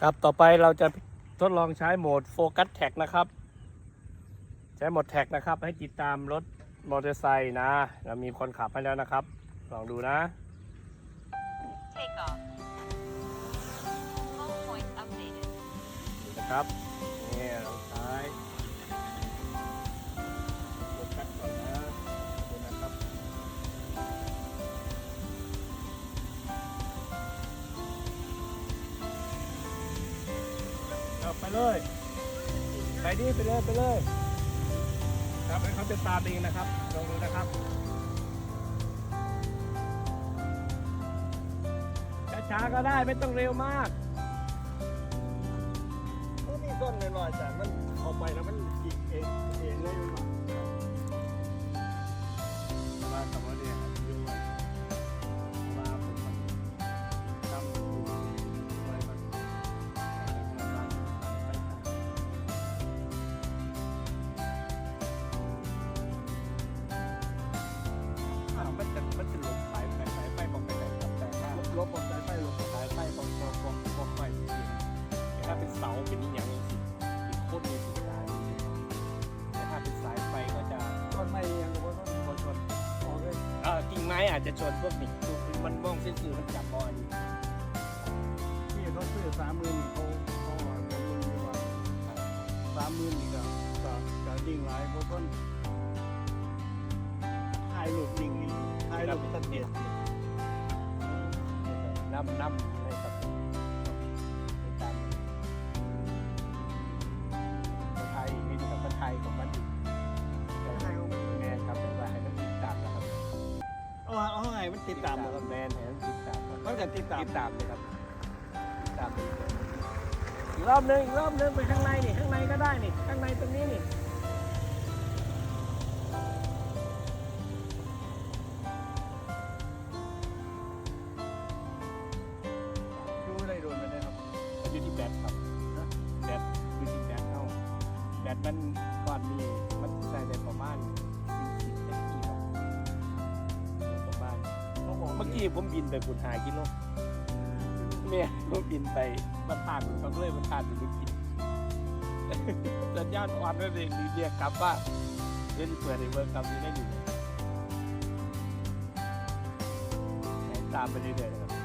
ครับต่อไปเราจะทดลองใช้โหมดโฟกัสแท็กนะครับ ใช้โหมดแท็กนะครับ ให้ติดตามรถมอเตอร์ไซค์นะ เรามีคนขับให้แล้วนะครับ ลองดูนะ Take off. Home point updated. ดูนะครับ เอาไปเลย ไปดิไปเลยไปเลย ครับให้เขาจะตามเองนะครับลองดูนะครับช้าๆก็ได้ไม่ต้องเร็วมากมันมีต้นหน่อยๆแต่มันออกไปแล้วมันจิกเองเองเลย แต่ถ้าลบบออกสายไฟลบสายไฟบอกบอกบอกบอกไฟจริงแต่ถ้าเป็นเสาเป็นนี่อย่างนี้สิอีกโคตรมีสิทธิ์ตายแต่ถ้าเป็นสายไฟก็จะต้นไม้ยังก็ต้นชนชนออกเลยเอ่อกิ่งไม้อาจจะชนพวกนี้มันมองเส้นสื่อมันจับมองอันนี้ที่เขาซื้อสามหมื่นเขาเขาหอยผมมึงว่าสามหมื่นนี่ก็ก็ก็ดิ่งหลายเพราะต้นถ่ายรูปดิ่งนี่ถ่ายรูปตัดเด็ด น้ำน้ำในกับในตามคนไทยนี่กับคนไทยของมันอยู่แมนครับเป็นว่าให้มันติดตามนะครับเอาเอาไงมันติดตามนะครับแมนให้มันติดตามครับมันก็ติดตามติดตามเลยครับติดตามอีกรอบนึงอีกรอบนึงไปข้างในนี่ข้างในก็ได้นี่ข้างในตรงนี้นี่ อยู่ที่แบตครับแบตอยู่ที่แบตเท่าแบตมันก่อนมีมันใส่ได้ประมาณ40นาทีครับประมาณเขาบอกเมื่อกี้ผมบินไปบุญหากิโลเนี่ยผมบินไปมันผ่านผมเลยมันผ่านไปบุญกินสัญญาณอ่อนเลยเรียกกลับว่าเล่นเปิดในเวิร์กกลับนี้ได้อยู่ตามไปเรื่อยๆนะครับ